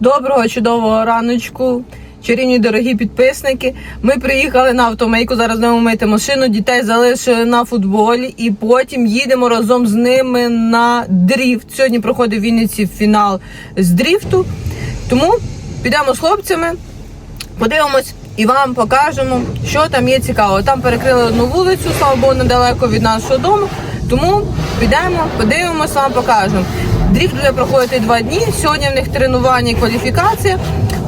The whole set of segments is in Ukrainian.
Доброго чудового раночку, чарівні дорогі підписники. Ми приїхали на автомийку. Зараз будемо мити машину. Дітей залишили на футболі і потім їдемо разом з ними на дріфт. Сьогодні проходить в Вінниці фінал з дріфту. Тому підемо з хлопцями, подивимось і вам покажемо, що там є цікаво. Там перекрили одну вулицю, слава Богу, недалеко від нашого дому. Тому підемо, подивимося, вам покажемо. Дріфт буде проходити два дні. Сьогодні в них тренування і кваліфікація,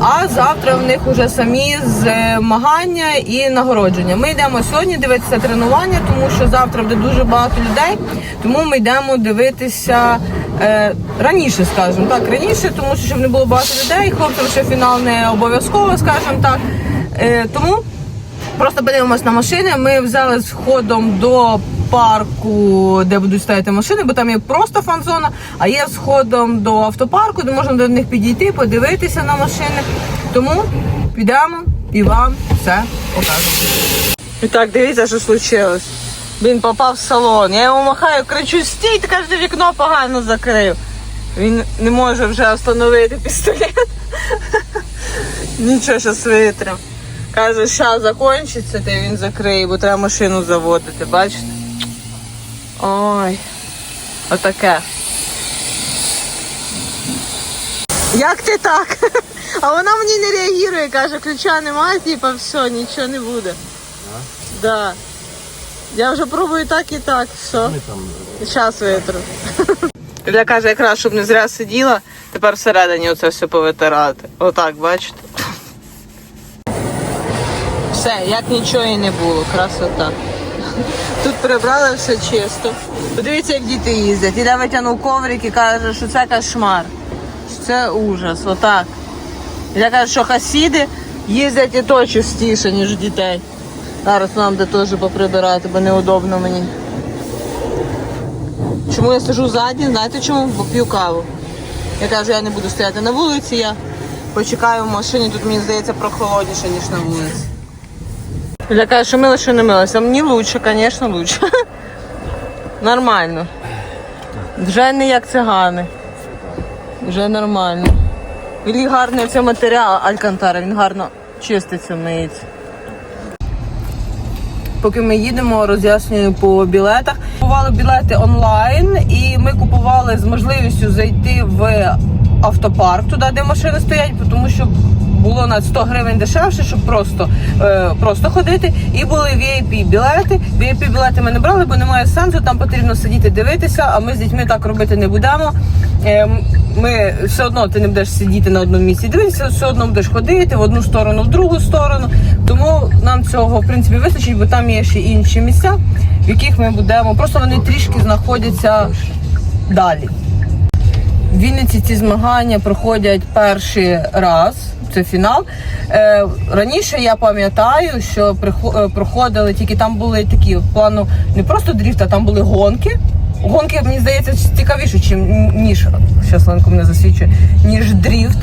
а завтра в них уже самі змагання і нагородження. Ми йдемо сьогодні дивитися тренування, тому що завтра буде дуже багато людей. Тому ми йдемо дивитися е, раніше, скажімо так, раніше, тому що щоб не було багато людей. Хлопцям ще фінал не обов'язково, скажімо так. Е, тому Просто подивимось на машини. Ми взяли з ходом до парку, де будуть стояти машини, бо там є просто фан-зона, а є з ходом до автопарку, де можна до них підійти, подивитися на машини. Тому підемо і вам все покажемо. І так, дивіться, що случилось. Він попав в салон. Я йому махаю, кричу, стій, ти каже, вікно погано закрив. Він не може вже встановити пістолет. Нічого, зараз витрим. Каже, щас закінчиться, та він закриє, бо треба машину заводити, бачите? Ой, отаке. Як ти так? А вона мені не реагує, каже, ключа немає, типа все, нічого не буде. Да. Я вже пробую так і так, все. Зараз витру. Ілля каже, якраз, щоб не зря сиділа, тепер всередині оце все повитирати. Отак, бачите? Все, як нічого і не було, красота. Тут прибрали все чисто. Подивіться, як діти їздять. Іде витягнув коврик і каже, що це кошмар. Що Це ужас, отак. Я кажу, що хасіди їздять і то частіше, ніж дітей. Зараз нам де теж поприбирати, бо неудобно мені. Чому я сижу ззаді? Знаєте чому? Бо п'ю каву. Я кажу, я не буду стояти на вулиці, я почекаю в машині, тут мені здається прохолодніше, ніж на вулиці. Я кажу, що мило, що не милося. Мені лучше, звісно, лучше. Нормально. Вже не як цигани. Вже нормально. Він гарний це матеріал Алькантара, він гарно чиститься, миється. Поки ми їдемо, роз'яснюю по білетах. Купували білети онлайн, і ми купували з можливістю зайти в автопарк, туди, де машини стоять, тому що було на 100 гривень дешевше, щоб просто, е, просто ходити. І були VIP білети. VIP білети ми не брали, бо немає сенсу. Там потрібно сидіти дивитися. А ми з дітьми так робити не будемо. Е, ми все одно ти не будеш сидіти на одному місці. Дивитися, все одно будеш ходити в одну сторону, в другу сторону. Тому нам цього в принципі вистачить, бо там є ще інші місця, в яких ми будемо. Просто вони трішки знаходяться далі. В Вінниці ці змагання проходять перший раз. Це фінал. Е, раніше я пам'ятаю, що е, проходили тільки там були такі плану не просто дріфт, а там були гонки. Гонки, мені здається, цікавіше, чим ніж щас мене засвідчує, ніж дріфт.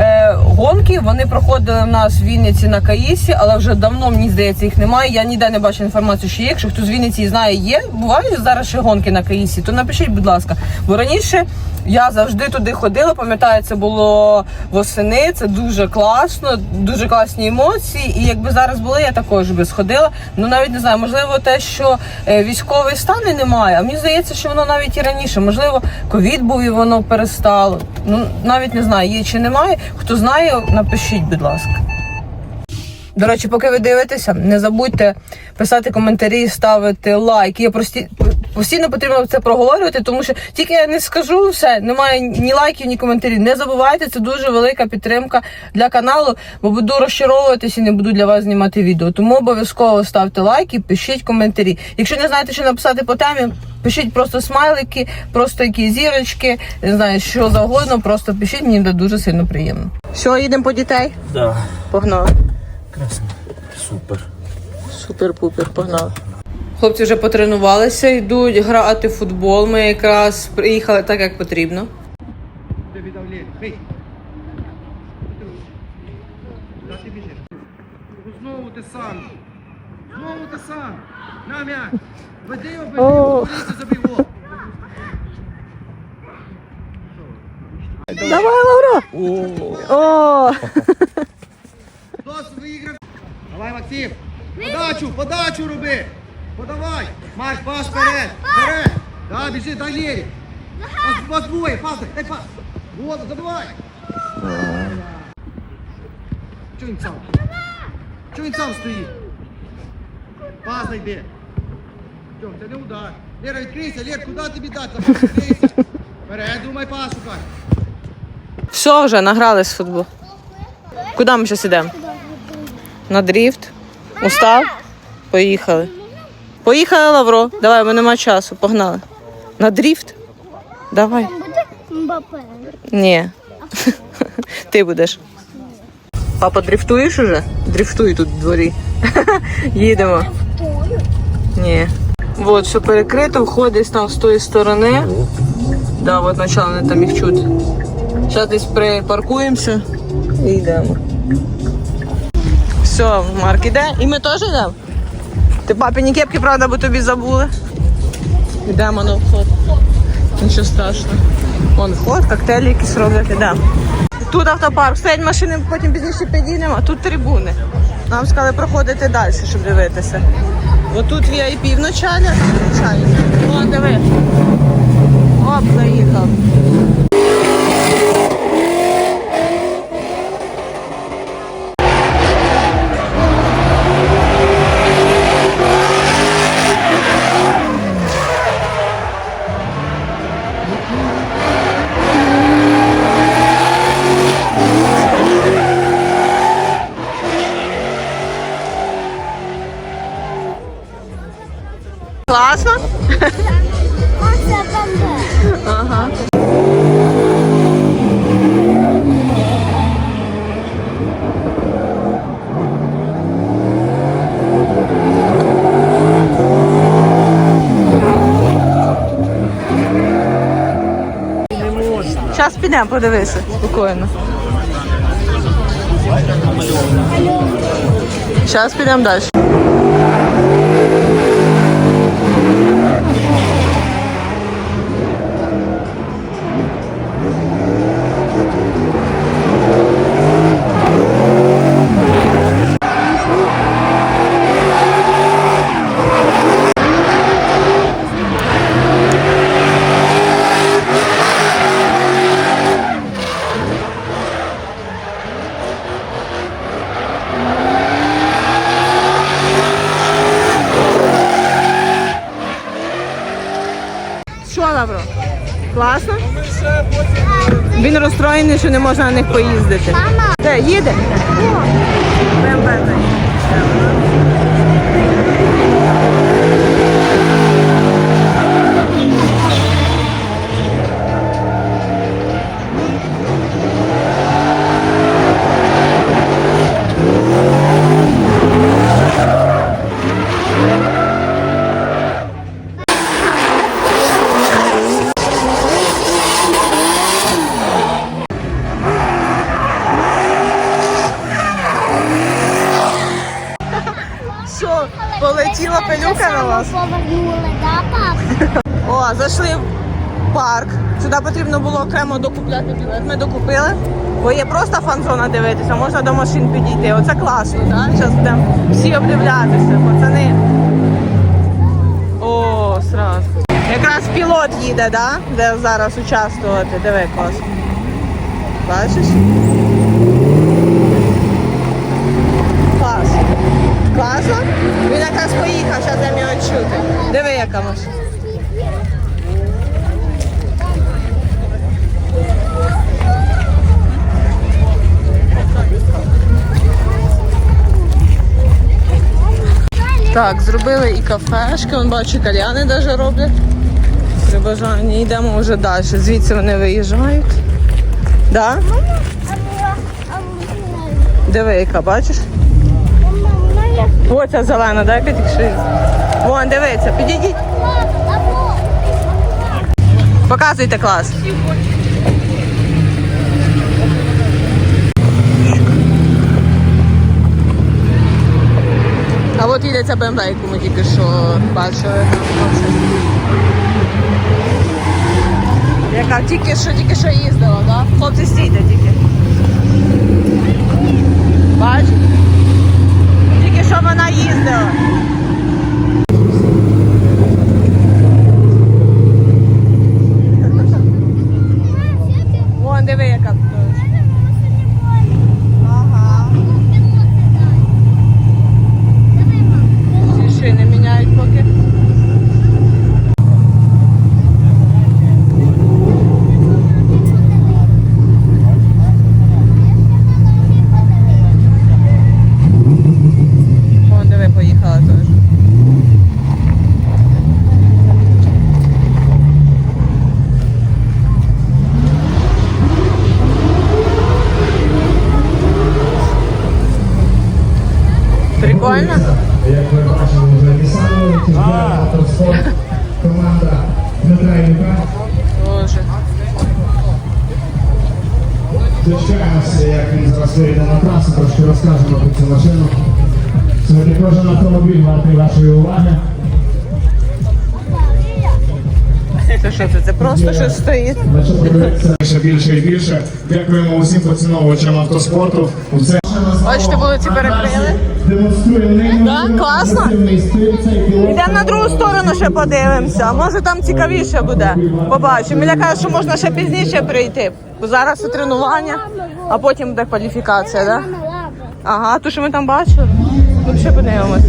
Е, гонки вони проходили в нас в Вінниці на Каїсі, але вже давно мені здається їх немає. Я ніде не бачу інформацію, що є. Якщо хто з Вінниці знає, є. Бувають зараз ще гонки на Каїсі, то напишіть, будь ласка. Бо раніше я завжди туди ходила. Пам'ятаю, це було восени. Це дуже класно, дуже класні емоції. І якби зараз були, я також би сходила. Ну навіть не знаю, можливо, те, що е, військовий стан і немає. А мені здається, що воно навіть і раніше. Можливо, ковід був і воно перестало. Ну навіть не знаю, є чи немає. Хто знає, напишіть, будь ласка. До речі, поки ви дивитеся, не забудьте писати коментарі, ставити лайк. Я прості... постійно потрібно це проговорювати, тому що тільки я не скажу все, немає ні лайків, ні коментарів. Не забувайте, це дуже велика підтримка для каналу, бо буду розчаровуватись і не буду для вас знімати відео. Тому обов'язково ставте лайки, пишіть коментарі. Якщо не знаєте, що написати по темі, пишіть просто смайлики, просто які зірочки, не знаю, що завгодно, просто пишіть, мені буде дуже сильно приємно. Все, їдемо по дітей? Да, Погнали. Красно. Супер. Супер-пупер, погнали. Хлопці вже потренувалися, йдуть грати в футбол. Ми якраз приїхали так, як потрібно. Знову ти сам. Знову ти сам. На м'яч. Веди його, веди О. його, забив гол. Давай, Лаура! О! Хтось виграв. Давай, Максим. Подачу, подачу роби. Подавай. Марк, пас вперед. Вперед. Да, біжи, дай Лері. Пас, пас двоє, пас, дай пас. Вот, забивай. Чого він сам? Чого він сам стоїть? Пас знайди. Тьом, це не удар. Лера, відкрийся, Лер, куди тобі дати? Відкрийся. Вперед, думай, пас шукай. Все вже, награлись в футбол. Куди ми зараз йдемо? На дріфт. Устав? Поїхали. Поїхали, Лавро. Давай, бо нема часу. Погнали. На дріфт? Давай. Ні. Ти будеш. Папа, дрифтуєш уже? Дрифтуй тут в дворі. Їдемо. Ні. Вот, все перекрито, вход десь там з тої сторони. Да, от начало не там їх чути. Зараз десь припаркуємося і йдемо. Все, Марк іде. І ми теж йдемо. Ти папіні кепки, правда, бо тобі забули. Йдемо на вход. Нічого страшного. Вон вход, коктейлі якісь роблять, йдемо. Тут автопарк, стоять машини, потім пізніше підійдемо, а тут трибуни. Нам сказали проходити далі, щоб дивитися. Отут VIP в началі, тут. Вон, диви. Оп, заїхав. Бомба. Зараз підемо, подивися, спокійно. Зараз підемо далі. Що, Лавро? Класно? Розстроєний, що не можна на них поїздити. Мама. Де, їде? О, БМВ заїхав. Що, полетіла пилюка на вас? Повернули, да, пап? О, зайшли в парк. Сюди потрібно було окремо докупляти білет. Ми докупили. Бо є просто фан-зона дивитися, можна до машин підійти. Оце класно, так? Зараз будемо всі облюблятися, пацани. О, сразу. Якраз пілот їде, да? де зараз участвувати. Диви, клас. Бачиш? Клас. Класно? Він якраз поїхав, зараз я його чути. Диви, яка машина. Так, зробили і кафешки, он бачу, кальяни навіть роблять. При бажанні йдемо вже далі. Звідси вони виїжджають. Да? Диви, яка, бачиш? є Оця зелена, дай підійшли. Вон, дивіться, підійдіть. Показуйте клас. От їде ця BMW, яку ми тільки що бачили. Яка тільки що, тільки що їздила, так? Да? Хлопці стійте тільки. Бач? Тільки що вона їздила. Вон, диви, яка тут. Ага. Ці шини міняють поки. Вон, диви, поїхала теж. Прикольно. Як ви бачили, вже Nissan чемпіонат автоспорт, команда Дмитра Ілюка. Боже. Дочекаємося, як він зараз вийде на трасу, трошки розкажемо про цю машину. Сьогодні кожен автомобіль вартий вашої уваги. Це що це? Це просто щось стоїть. Ще більше і більше. Дякуємо усім поціновувачам автоспорту. Це Бачите, вулиці перекрили. Да, класно. Йдемо на другу сторону ще подивимося. Може там цікавіше буде. Побачимо. Міля каже, що можна ще пізніше прийти. Бо зараз це тренування, а потім буде кваліфікація, так? Да? Ага, то що ми там бачили? Ну, ще подивимось.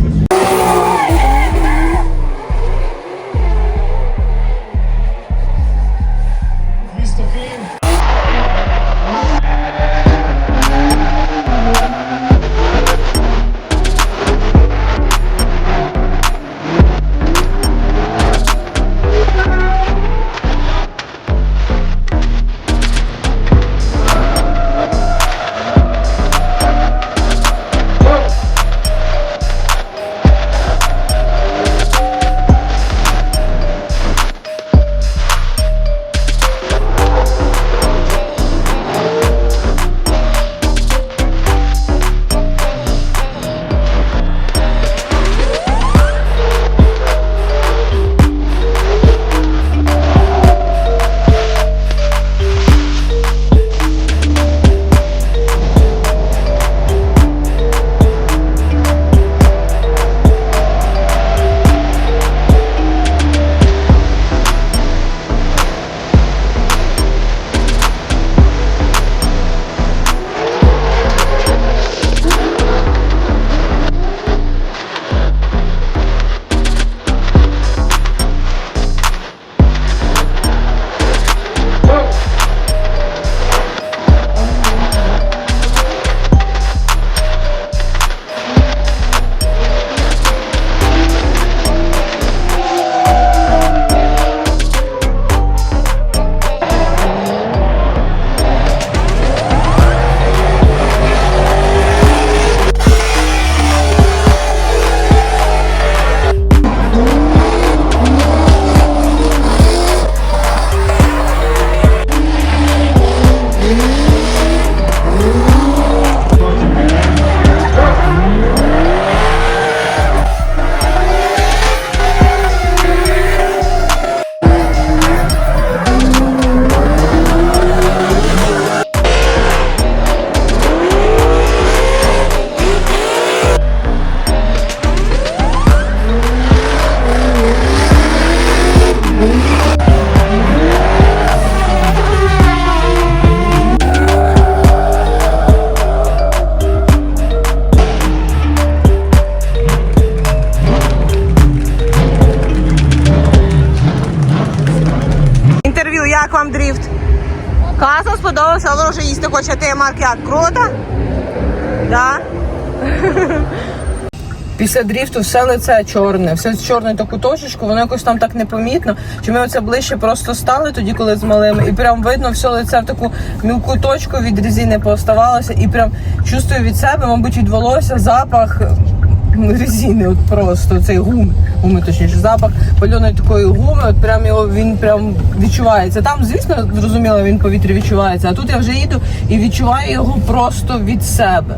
Вже їсти хоче ти, Марк, як? Круто? Да? Після дріфту все лице чорне, все з чорною таку точечку, воно якось там так непомітно. Чи ми оце ближче просто стали тоді, коли з малими, і прям видно все лице в таку мілку точку від резини пооставалося, і прям чувствую від себе, мабуть, від волосся запах резини, от просто цей гум, гуми, точніше, запах пальоної такої гуми, от прям його він прям відчувається. Там, звісно, зрозуміло, він повітря відчувається, а тут я вже їду і відчуваю його просто від себе.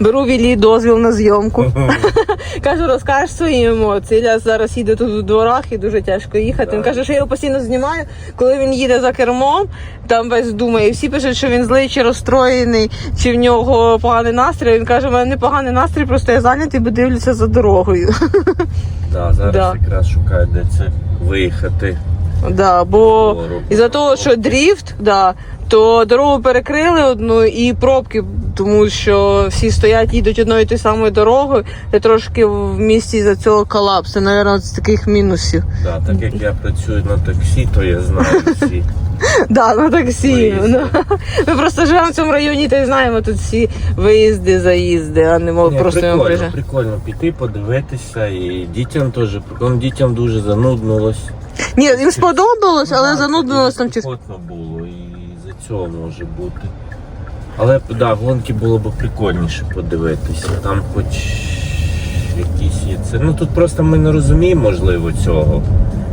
Беру Вілі дозвіл на зйомку. Кажу, розкажеш свої емоції. Я зараз їду тут у дворах і дуже тяжко їхати. Він каже, що я його постійно знімаю. Коли він їде за кермом, там весь думає. І всі пишуть, що він злий чи розстроєний, чи в нього поганий настрій. Він каже, у мене не поганий настрій, просто я зайнятий, бо дивлюся за дорогою. Да, зараз Да. якраз шукаю, де це виїхати. Да, бо із-за того, що дріфт, да, то дорогу перекрили одну і пробки, тому що всі стоять, їдуть одною і тою самою дорогою, і трошки в місті за цього колапс. Це, мабуть, з таких мінусів. Да, так як я працюю на таксі, то я знаю всі. Да, на таксі. Ну, Ми просто живемо в цьому районі та й знаємо тут всі виїзди, заїзди, а не мов просто йому прикольно, прикольно піти, подивитися, і дітям теж прикольно. Дітям дуже зануднулось. Ні, їм сподобалось, але Ну, занудилось там чи було, цього може бути. Але да, гонки було б прикольніше подивитися. Там хоч якісь є це. Ну тут просто ми не розуміємо, можливо, цього.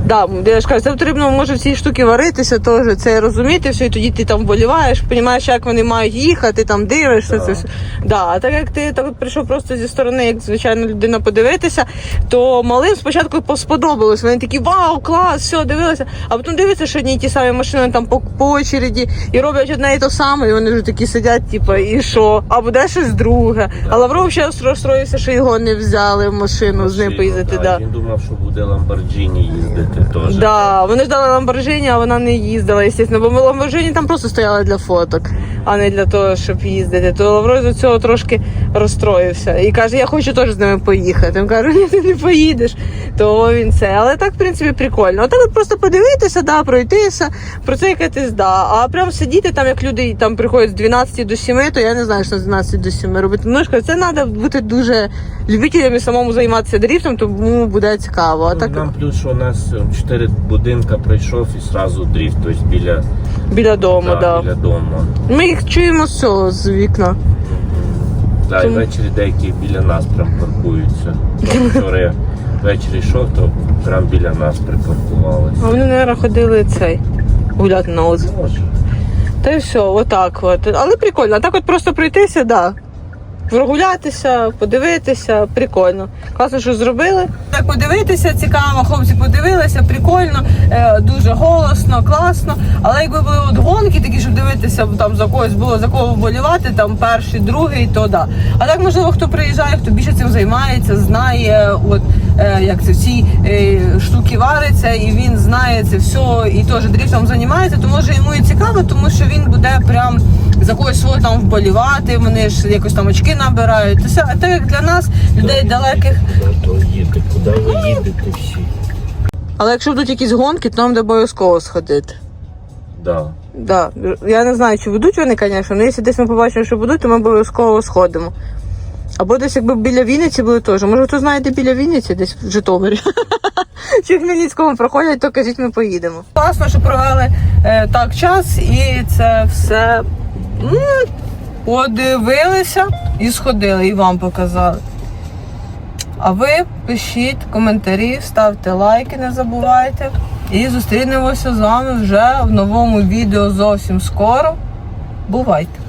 Да, я ж кажу, це потрібно може ці штуки варитися, теж це розуміти все, і тоді ти там вболіваєш, розумієш, як вони мають їхати, там дивишся. Да. Це все. Да, а так як ти так прийшов просто зі сторони, як звичайна людина подивитися, то малим спочатку пос- сподобалось. Вони такі вау, клас, все, дивилися. А потім дивиться, що одні ті самі машини там по, по очереді і роблять одне і то саме, і вони вже такі сидять, типу, і що? А буде щось друге. А Лавров ще розстроївся, що його не взяли в машину з ним Машину, поїздити. да. Він думав, що буде Lamborghini їздити теж. Да, вони ждали Ламборджині, а вона не їздила, звісно, бо ми Ламборджині там просто стояли для фоток, а не для того, щоб їздити. То Лаврой до цього трошки розстроївся і каже, я хочу теж з ними поїхати. Він каже, ні, ти не поїдеш. То він це. Але так, в принципі, прикольно. Отак от просто подивитися, да, пройтися, про це якась да. А прям сидіти там, як люди там приходять з 12 до 7, то я не знаю, що з 12 до 7 робити. Ну, це треба бути дуже любителем і самому займатися дріфтом, тому буде цікаво. А Ну, так Нам плюс, що у нас е, чотири будинка прийшов і зразу дріфт, тобто біля, біля дому, да, да. біля дому. Ми їх чуємо цього з вікна. Да, і ввечері деякі біля нас прям паркуються. Вчора я ввечері йшов, то прям біля нас припаркувалися. А вони, мабуть, ходили цей гуляти на озеро. Та й все, отак от. Але прикольно. А так от просто пройтися, да. Прогулятися, подивитися, прикольно. Класно, що зробили. Так подивитися, цікаво, хлопці подивилися, прикольно, е, дуже голосно, класно. Але якби були от гонки, такі, щоб дивитися, там за когось було за кого вболівати, там перший, другий, то да. А так, можливо, хто приїжджає, хто більше цим займається, знає, от е, як це всі е, штуки вариться, і він знає це все, і теж дріфтом займається, то може йому і цікаво, тому що він буде прям за когось свого там вболівати, вони ж якось там очки набирають. Це. Так як для нас, людей далеких. Куди ви їдете всі? Але якщо будуть якісь гонки, то нам де обов'язково сходити. Да. Да. Я не знаю, чи будуть вони, звісно, але якщо десь ми побачимо, що будуть, то ми обов'язково сходимо. Або десь якби біля Вінниці були теж. Може, хто знає, де біля Вінниці, десь в Житомирі. Чи в Хмельницькому проходять, то кажіть, ми поїдемо. Класно, що провели е, так час і це все м, подивилися і сходили, і вам показали. А ви пишіть коментарі, ставте лайки, не забувайте. І зустрінемося з вами вже в новому відео зовсім скоро. Бувайте!